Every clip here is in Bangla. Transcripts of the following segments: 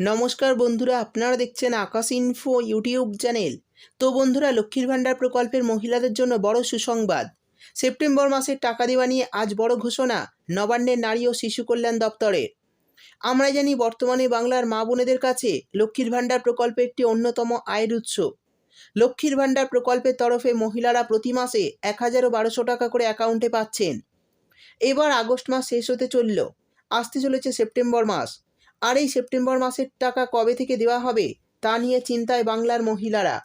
নমস্কার বন্ধুরা, আপনারা দেখছেন আকাশ ইনফো ইউটিউব চ্যানেল তো বন্ধুরা, লক্ষ্মীর ভাণ্ডার প্রকল্পের মহিলাদের জন্য বড় সুসংবাদ। সেপ্টেম্বর মাসের টাকা দেওয়া নিয়ে আজ বড় ঘোষণা নবান্নের নারী ও শিশু কল্যাণ দপ্তরের আমরা জানি বর্তমানে বাংলার মা বোনেদের কাছে লক্ষ্মীর ভাণ্ডার প্রকল্প একটি অন্যতম আয়ের উৎস। লক্ষ্মীর ভাণ্ডার প্রকল্পের তরফে মহিলারা প্রতি মাসে এক হাজার বারোশো টাকা করে অ্যাকাউন্টে পাচ্ছেন। এবার আগস্ট মাস শেষ হতে চলল। আসতে চলেছে সেপ্টেম্বর মাস। আর এই সেপ্টেম্বর মাসের টাকা কবে থেকে দেওয়া হবে, তা নিয়ে চিন্তায় বাংলার মহিলারা।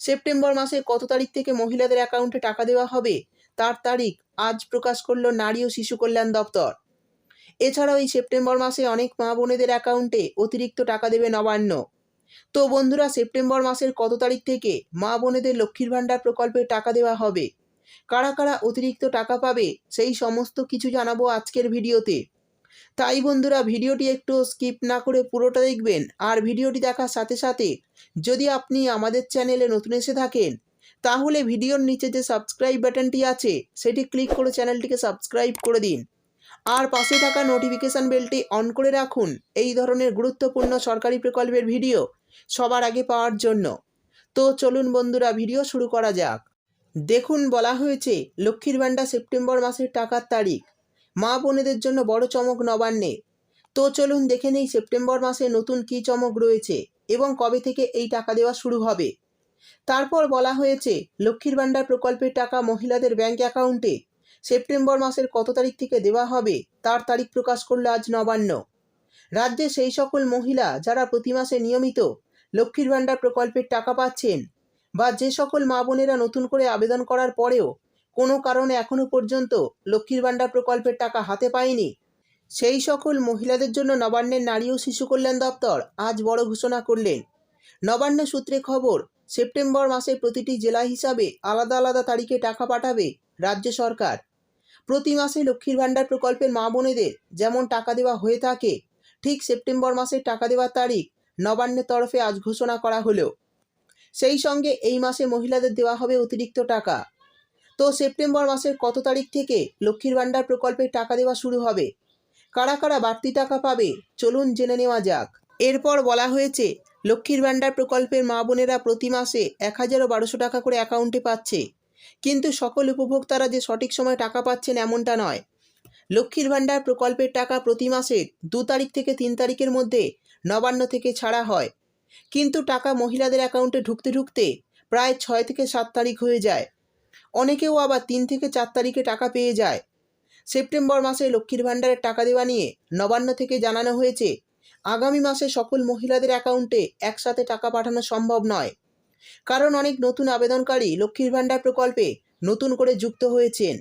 সেপ্টেম্বর মাসে কত তারিখ থেকে মহিলাদের অ্যাকাউন্টে টাকা দেওয়া হবে, তার তারিখ আজ প্রকাশ করল নারী ও শিশু কল্যাণ দপ্তর। এছাড়াও এই সেপ্টেম্বর মাসে অনেক মা বোনেদের অ্যাকাউন্টে অতিরিক্ত টাকা দেবে নবান্ন। তো বন্ধুরা, সেপ্টেম্বর মাসের কত তারিখ থেকে মা বোনেদের লক্ষ্মীর ভাণ্ডার প্রকল্পে টাকা দেওয়া হবে? কারা কারা অতিরিক্ত টাকা পাবে, সেই সমস্ত কিছু জানাব আজকের ভিডিওতে। তাই বন্ধুরা ভিডিওটি একটু স্কিপ না করে পুরোটা দেখবেন আর ভিডিওটি দেখার সাথে সাথে যদি আপনি আমাদের চ্যানেলে নতুন এসে থাকেন, তাহলে ভিডিওর নিচে যে সাবস্ক্রাইব বাটনটি আছে, সেটি ক্লিক করে চ্যানেলটিকে সাবস্ক্রাইব করে দিন। আর পাশে থাকা নোটিফিকেশান বেলটি অন করে রাখুন, এই ধরনের গুরুত্বপূর্ণ সরকারি প্রকল্পের ভিডিও সবার আগে পাওয়ার জন্য। তো চলুন বন্ধুরা, ভিডিও শুরু করা যাক। দেখুন, বলা হয়েছে, লক্ষ্মীর ভাণ্ডার সেপ্টেম্বর মাসের টাকার তারিখ। মা বোনেদের জন্য বড় চমক নবান্নে। তো চলুন দেখে নেই সেপ্টেম্বর মাসে নতুন কী চমক রয়েছে এবং কবে থেকে এই টাকা দেওয়া শুরু হবে। তারপর বলা হয়েছে, লক্ষ্মীর ভাণ্ডার প্রকল্পের টাকা মহিলাদের ব্যাংক অ্যাকাউন্টে সেপ্টেম্বর মাসের কত তারিখ থেকে দেওয়া হবে তার তারিখ প্রকাশ করল আজ নবান্ন। রাজ্যে সেই সকল মহিলা যারা প্রতি মাসে নিয়মিত লক্ষ্মীর ভাণ্ডার প্রকল্পের টাকা পাচ্ছেন বা যে সকল মা বোনেরা নতুন করে আবেদন করার পরেও কোনো কারণে এখনও পর্যন্ত লক্ষ্মীর ভাণ্ডার প্রকল্পের টাকা হাতে পায়নি। সেই সকল মহিলাদের জন্য নবান্নের নারী ও শিশু কল্যাণ দপ্তর আজ বড় ঘোষণা করলেন। নবান্ন সূত্রে খবর, সেপ্টেম্বর মাসে প্রতিটি জেলা হিসাবে আলাদা আলাদা তারিখে টাকা পাঠাবে রাজ্য সরকার। প্রতি মাসে লক্ষ্মীর ভাণ্ডার প্রকল্পের মা বোনেদের যেমন টাকা দেওয়া হয়ে থাকে, ঠিক সেপ্টেম্বর মাসে টাকা দেওয়ার তারিখ নবান্নের তরফে আজ ঘোষণা করা হলো। সেই সঙ্গে এই মাসে মহিলাদের দেওয়া হবে অতিরিক্ত টাকা। তো সেপ্টেম্বর মাসের কত তারিখ থেকে লক্ষ্মীর ভাণ্ডার প্রকল্পের টাকা দেওয়া শুরু হবে? কারা কারা বাড়তি টাকা পাবে? চলুন জেনে নেওয়া যাক। এরপর বলা হয়েছে, লক্ষ্মীর ভাণ্ডার প্রকল্পের মা বোনেরা প্রতি মাসে এক হাজারও বারোশো টাকা করে অ্যাকাউন্টে পাচ্ছে। কিন্তু সকল উপভোক্তারা যে সঠিক সময় টাকা পাচ্ছেন এমনটা নয়। লক্ষ্মীর ভাণ্ডার প্রকল্পের টাকা প্রতি মাসের দু তারিখ থেকে তিন তারিখের মধ্যে নবান্ন থেকে ছাড়া হয়। কিন্তু টাকা মহিলাদের অ্যাকাউন্টে ঢুকতে ঢুকতে প্রায় ছয় থেকে সাত তারিখ হয়ে যায়। অনেকেও আবার তিন থেকে চার তারিখে টাকা পেয়ে যায়। সেপ্টেম্বর মাসে লক্ষ্মীর ভাণ্ডারের টাকা দেওয়া নিয়ে নবান্ন থেকে জানানো হয়েছে, আগামী মাসে সকল মহিলাদের অ্যাকাউন্টে একসাথে টাকা পাঠানো সম্ভব নয়। কারণ অনেক নতুন আবেদনকারী লক্ষ্মীর ভাণ্ডার প্রকল্পে নতুন করে যুক্ত হয়েছেন।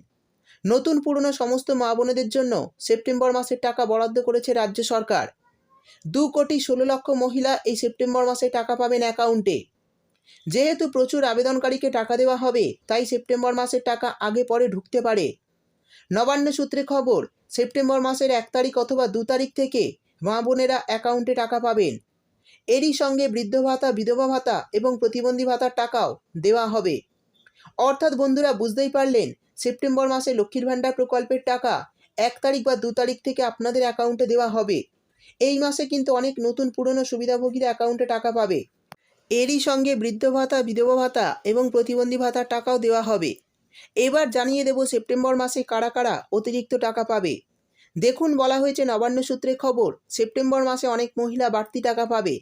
নতুন পুরনো সমস্ত মা বোনেদের জন্য সেপ্টেম্বর মাসের টাকা বরাদ্দ করেছে রাজ্য সরকার। দু কোটি ষোলো লক্ষ মহিলা এই সেপ্টেম্বর মাসে টাকা পাবেন অ্যাকাউন্টে। যেহেতু প্রচুর আবেদনকারীকে টাকা দেওয়া হবে, তাই সেপ্টেম্বর মাসের টাকা আগে পরে ঢুকতে পারে। নবান্ন সূত্রে খবর, সেপ্টেম্বর মাসের এক তারিখ অথবা দু তারিখ থেকে মা বোনেরা অ্যাকাউন্টে টাকা পাবেন। এরই সঙ্গে বৃদ্ধ ভাতা, বিধবা ভাতা এবং প্রতিবন্ধী ভাতার টাকাও দেওয়া হবে। অর্থাৎ বন্ধুরা বুঝতেই পারলেন, সেপ্টেম্বর মাসে লক্ষ্মীর ভাণ্ডার প্রকল্পের টাকা এক তারিখ বা দু তারিখ থেকে আপনাদের অ্যাকাউন্টে দেওয়া হবে। এই মাসে কিন্তু অনেক নতুন পুরনো সুবিধাভোগীরা অ্যাকাউন্টে টাকা পাবে। এরই সঙ্গে বৃদ্ধ ভাতা, বিধবা ভাতা এবং প্রতিবন্ধী ভাতার টাকাও দেওয়া হবে। এবার জানিয়ে দেব সেপ্টেম্বর মাসে কারা কারা অতিরিক্ত টাকা পাবে। দেখুন বলা হয়েছে নবান্ন সূত্রে খবর, সেপ্টেম্বর মাসে অনেক মহিলা বাড়তি টাকা পাবে।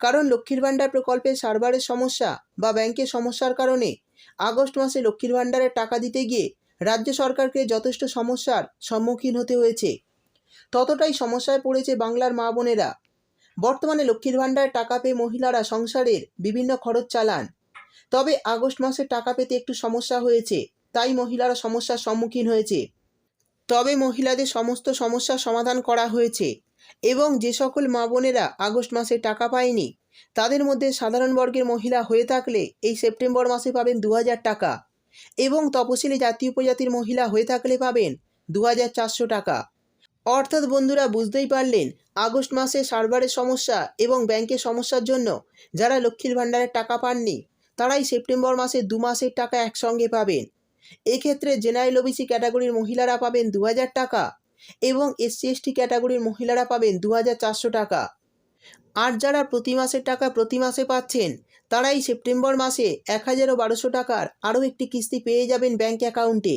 কারণ লক্ষ্মীর ভাণ্ডার প্রকল্পের সার্ভারের সমস্যা বা ব্যাংকের সমস্যার কারণে আগস্ট মাসে লক্ষ্মীর ভাণ্ডারের টাকা দিতে গিয়ে রাজ্য সরকারকে যথেষ্ট সমস্যার সম্মুখীন হতে হয়েছে। ততটাই সমস্যায় পড়েছে বাংলার মা বোনেরা। বর্তমানে লক্ষ্মীর ভাণ্ডারের টাকা পেয়ে মহিলারা সংসারের বিভিন্ন খরচ চালান। তবে আগস্ট মাসে টাকা পেতে একটু সমস্যা হয়েছে, তাই মহিলারা সমস্যার সম্মুখীন হয়েছে। তবে মহিলাদের সমস্ত সমস্যার সমাধান করা হয়েছে এবং যে সকল মা বোনেরা আগস্ট মাসে টাকা পায়নি, তাদের মধ্যে সাধারণ বর্গের মহিলা হয়ে থাকলে এই সেপ্টেম্বর মাসে পাবেন দু হাজার টাকা এবং তপশিলি জাতি উপজাতির মহিলা হয়ে থাকলে পাবেন দু হাজার চারশো টাকা। অর্থাৎ বন্ধুরা বুঝতেই পারলেন, আগস্ট মাসে সার্ভারের সমস্যা এবং ব্যাংকের সমস্যার জন্য যারা লক্ষ্মীর ভাণ্ডারের টাকা পাননি, তারাই সেপ্টেম্বর মাসে দু মাসের টাকা একসঙ্গে পাবেন। এক্ষেত্রে জেনারেল ওবিসি ক্যাটাগরির মহিলারা পাবেন দু হাজার টাকা এবং এসসি এসটি ক্যাটাগরির মহিলারা পাবেন দু হাজার চারশো টাকা। আর যারা প্রতি মাসের টাকা প্রতি মাসে পাচ্ছেন, তারাই সেপ্টেম্বর মাসে এক হাজার ও বারোশো টাকার আরও একটি কিস্তি পেয়ে যাবেন ব্যাঙ্ক অ্যাকাউন্টে।